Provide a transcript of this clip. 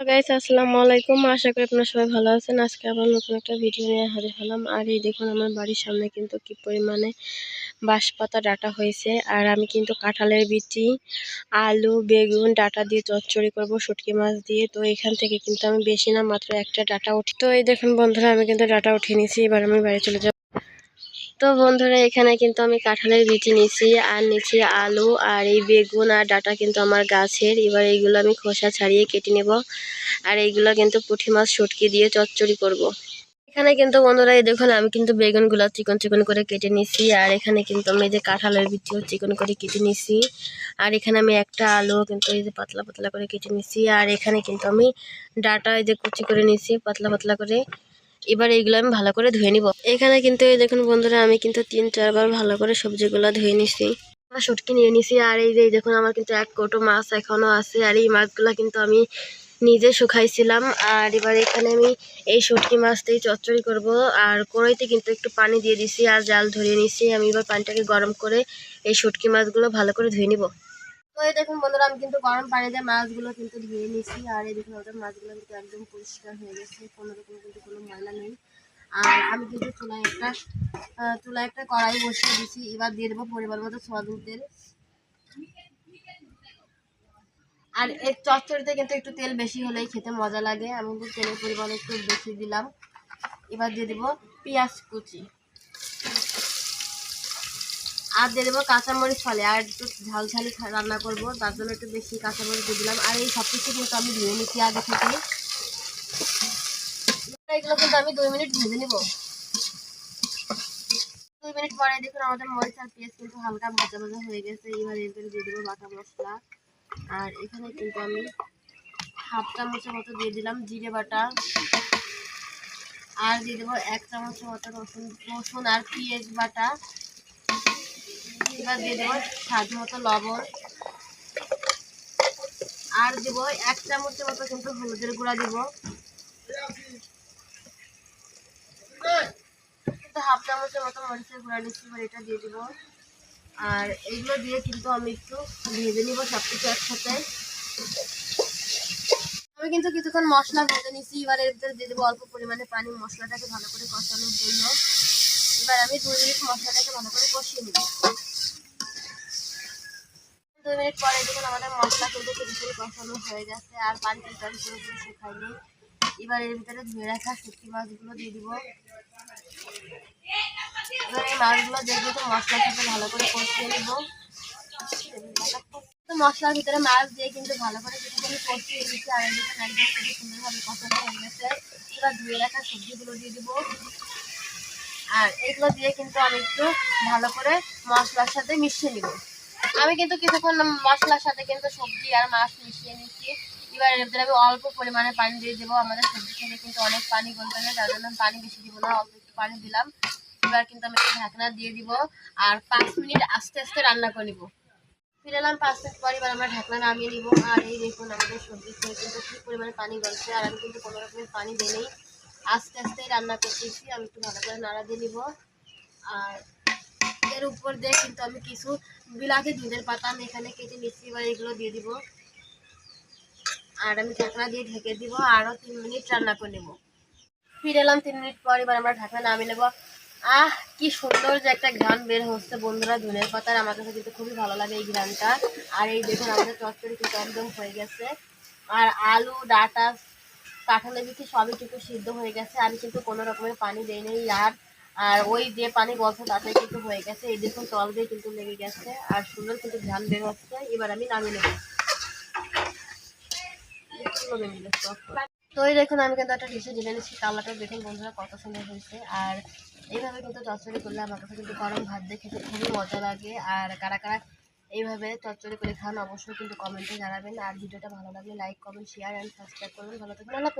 Guys আসসালামু আলাইকুম। আশা করি আপনারা সবাই ভালো আছেন। আজকে আবার নতুন একটা ভিডিও নিয়ে হাজির হলাম। আর এই দেখুন, আমার বাড়ির সামনে কিন্তু কি পরিমাণে বাঁশপাতা ডাটা হয়েছে। আর আমি কিন্তু কাঁঠালের বিচি, আলু, বেগুন, ডাটা দিয়ে চচ্চড়ি করব, শুটকি মাছ দিয়ে। তো এখান থেকে কিন্তু আমি বেশি না, মাত্র একটা ডাটা উঠি তো এই দেখুন বন্ধুরা, আমি কিন্তু ডাটা উঠিয়ে নিয়েছি। এবার আমি বাড়ি চলে যাব। তো বন্ধুরা, এখানে কিন্তু আমি কাঁঠালের বিচি নিছি আর নিচি আলু, আর এই বেগুন আর ডাটা কিন্তু আমার গাছের এবার এইগুলো আমি খোসা ছাড়িয়ে কেটে নেব, আর এইগুলো কিন্তু পুঁটি মাছ শুটকি দিয়ে চচ্চড়ি করব। এখানে কিন্তু বন্ধুরা, এই দেখুন, আমি কিন্তু বেগুনগুলো চিকন চিকন করে কেটে নিছি আর এখানে কিন্তু আমি এই যে কাঁঠালের বিচিও চিকন করে কেটে নিছি আর এখানে আমি একটা আলু কিন্তু এই যে পাতলা পাতলা করে কেটে নিছি আর এখানে কিন্তু আমি ডাটা এই যে কুচি করে নিছি পাতলা পাতলা করে এবার এইগুলো আমি ভালো করে ধুয়ে নিব। এখানে কিন্তু দেখুন বন্ধুরা, আমি কিন্তু তিন, চারবার ভালো করে সবজিগুলো ধুয়ে নিছি। আমার শুটকি নিয়ে নিছি, আর এই যে দেখুন আমার কিন্তু এক কোটো মাছ এখনও আছে, আর এই মাছগুলো কিন্তু আমি নিজে শুকাইছিলাম। আর এবার এখানে আমি এই শুটকি মাছটাই চচ্চড়ি করব, আর কড়াইতে কিন্তু একটু পানি দিয়ে দিছি, আর জাল ধরিয়ে নিছি। আমি এবার পানিটাকে গরম করে এই শুটকি মাছগুলো ভালো করে ধুয়ে নিব। তো এই দেখুন বন্ধুরা, আমি কিন্তু গরম পানি দিয়ে মাছগুলো কিন্তু ধুয়ে নিছি আর এই দেখুন ওদের মাছগুলো কিন্তু একদম পরিষ্কার হয়ে গেছে। কোনো রকম কিন্তু কোনো ময়লা নেই। আর আমি কিন্তু চুলায় একটা চুলায় একটা কড়াই বসিয়ে দিছি এবার দিয়ে দেবো পরিমাণ মতো সোয়াবিন তেল। আর এই চচ্চড়িতে কিন্তু একটু তেল বেশি হলেই খেতে মজা লাগে। আমি কিন্তু তেলের পরিমাণ একটু বেশি দিলাম। এবার দিয়ে দেবো পেঁয়াজ কুচি। আর দিয়ে দেবো কাঁচামরিচ ফলে আর একটু ঝাল ঝালি রান্না করব, তার জন্য একটু বেশি কাঁচামরিচ দিয়ে দিলাম। আর এই সব কিছু কিন্তু আমি ধুয়ে নিচ্ছি আগে থেকে। এগুলো কিন্তু আমি দুই মিনিট ভেজে নিব। দুই মিনিট পরে দেখুন আমাদের মরিচ আর পেঁয়াজ কিন্তু হালকা ভাজা ভাজা হয়ে গেছে। এবার এর দিয়ে দেবো বাটা মশলা। আর এখানে কিন্তু আমি হাফ চামচের মতো দিয়ে দিলাম জিরে বাটা। আর দিয়ে দেবো এক চামচের মতো রসুন রসুন আর পেঁয়াজ বাটা। এবার দিয়ে দেবো স্বাদ মতো লবণ। আর দেবো এক চামচের মতো কিন্তু হলুদের গুঁড়া দিব। কিন্তু হাফ চামচের মতো মরিচের গুঁড়া নিচ্ছি এবার এটা দিয়ে দেবো। আর এইগুলো দিয়ে কিন্তু আমি একটু ভেজে নিব সব কিছু একসাথে। আমি কিন্তু কিছুক্ষণ মশলা ভেজে নিচ্ছি এবার এর ভিতরে দিয়ে দেবো অল্প পরিমাণে পানি, মশলাটাকে ভালো করে কষানোর জন্য। এবার আমি দুই মিনিট মশলাটাকে ভালো করে কষিয়ে নেব দুই মিনিট পরে দেখুন আমাদের মশলা কিন্তু পুরোপুরি কষানো হয়ে গেছে, আর পানি আমি পুরোপুরি শুকাইনি এবার এর ভিতরে ধুয়ে রাখা শুটকি মাছগুলো দিয়ে দিব। এবার এই মাছগুলো দিয়ে কিন্তু মশলার সাথে ভালো করে কষিয়ে নেব। তো মশলার ভিতরে মাছ দিয়ে কিন্তু ভালো করে কিছুক্ষণ কষিয়ে দিচ্ছি আর দেখুন একদম খুবই সুন্দরভাবে কষানো হয়ে গেছে। এবার ধুয়ে রাখা সবজিগুলো দিয়ে দিব। আর এগুলো দিয়ে কিন্তু আমি একটু ভালো করে মশলার সাথে মিশিয়ে নিব। আমি কিন্তু কিছুক্ষণ মশলার সাথে কিন্তু সবজি আর মাছ মিশিয়ে নিচ্ছি। এবার এর আমি অল্প পরিমাণে পানি দিয়ে দেবো। আমাদের সবজি থেকে কিন্তু অনেক পানি গলবে না তার জন্য পানি বেশি দিব না, অল্প একটু পানি দিলাম। এবার কিন্তু আমি ঢাকনা দিয়ে দিব আর পাঁচ মিনিট আস্তে আস্তে রান্না করে নিব। ফিরে এলাম পাঁচ মিনিট পর, এবার আমরা ঢাকনা নামিয়ে নিব। আর এই দেখুন, আমাদের সবজি থেকে কিন্তু কী পরিমাণে পানি গলছে, আর আমি কিন্তু কোনো রকমের পানি দিই নেই। আস্তে আস্তে রান্না করতেছি, আমি একটু ভালো করে নাড়া দিয়ে নিব। আর এর উপর দিয়ে কিন্তু আমি কিছু বিলাতি দুধের পাতা আমি এখানে কেটে নিচ্ছি, এবার এগুলো দিয়ে দিব। আর আমি ঢাকনা দিয়ে ঢেকে দিব, আরও তিন মিনিট রান্না করে নেব। ফিরে এলাম তিন মিনিট পর, এবার আমরা ঢাকনা নামিয়ে নেব। আহ, কি সুন্দর যে একটা গান বের হচ্ছে বন্ধুরা, ধনের পাতার। আমার কাছে কিন্তু খুবই ভালো লাগে এই গানটা আর এই দেখুন, আমাদের চচ্চড়ি কিন্তু একদম হয়ে গেছে। আর আলু, ডাটা, কাঁঠালের বিচি সবই কিন্তু সিদ্ধ হয়ে গেছে। আমি কিন্তু কোনো রকমের পানি দিই নেই। আর আর ওই যে পানি গল্প তাতে কিন্তু হয়ে গেছে। এই দেখুন, তল দিয়ে কিন্তু লেগে গেছে আর সুন্দর কিন্তু ধান বের হচ্ছে। এবার আমি নামিয়ে নেব। তো এই দেখুন, আমি কিন্তু একটা ডিশে ঢেলে নিচ্ছি, কালারটা দেখুন বন্ধুরা কত সুন্দর হয়েছে। আর এইভাবে কিন্তু চচ্চড়ি করলে আমার কাছে কিন্তু গরম ভাত দিয়ে খেতে খুবই মজা লাগে। আর কারা কারা এইভাবে চচ্চড়ি করে খান অবশ্যই কিন্তু কমেন্টে জানাবেন। আর ভিডিওটা ভালো লাগলে like comment share and subscribe করবেন ভালো থাকবেন। আল্লাহ